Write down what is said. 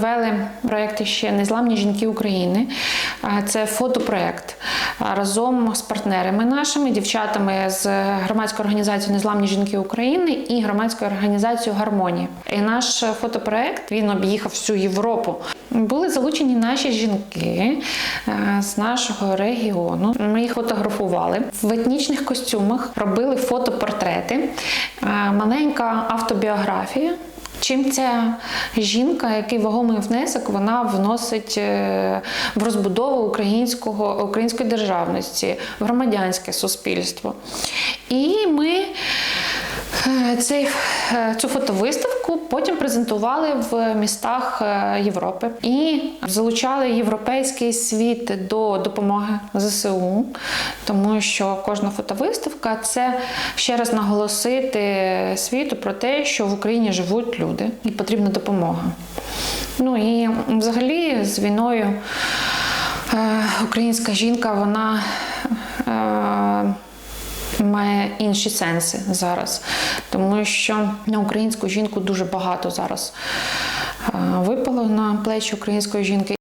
провели проєкт ще Незламні жінки України. Це фотопроєкт разом з партнерами нашими, дівчатами з громадської організації Незламні жінки України і громадською організацією Гармонія. І наш фотопроєкт він об'їхав всю Європу. Були залучені наші жінки е, з нашого регіону. Ми їх фотографували в етнічних костюмах, робили фотопортрети, е, маленька автобіографія. Чим ця жінка, який вагомий внесок вона вносить е, в розбудову українського, української державності, в громадянське суспільство. І ми цей, е, цю фотовиставку потім презентували в містах е, Європи і залучали європейський світ до допомоги ЗСУ, тому що кожна фотовиставка це ще раз наголосити світу про те, що в Україні живуть люди і потрібна допомога. Ну і взагалі з війною е, українська жінка, вона. Має інші сенси зараз, тому що на українську жінку дуже багато зараз е, випало на плечі української жінки.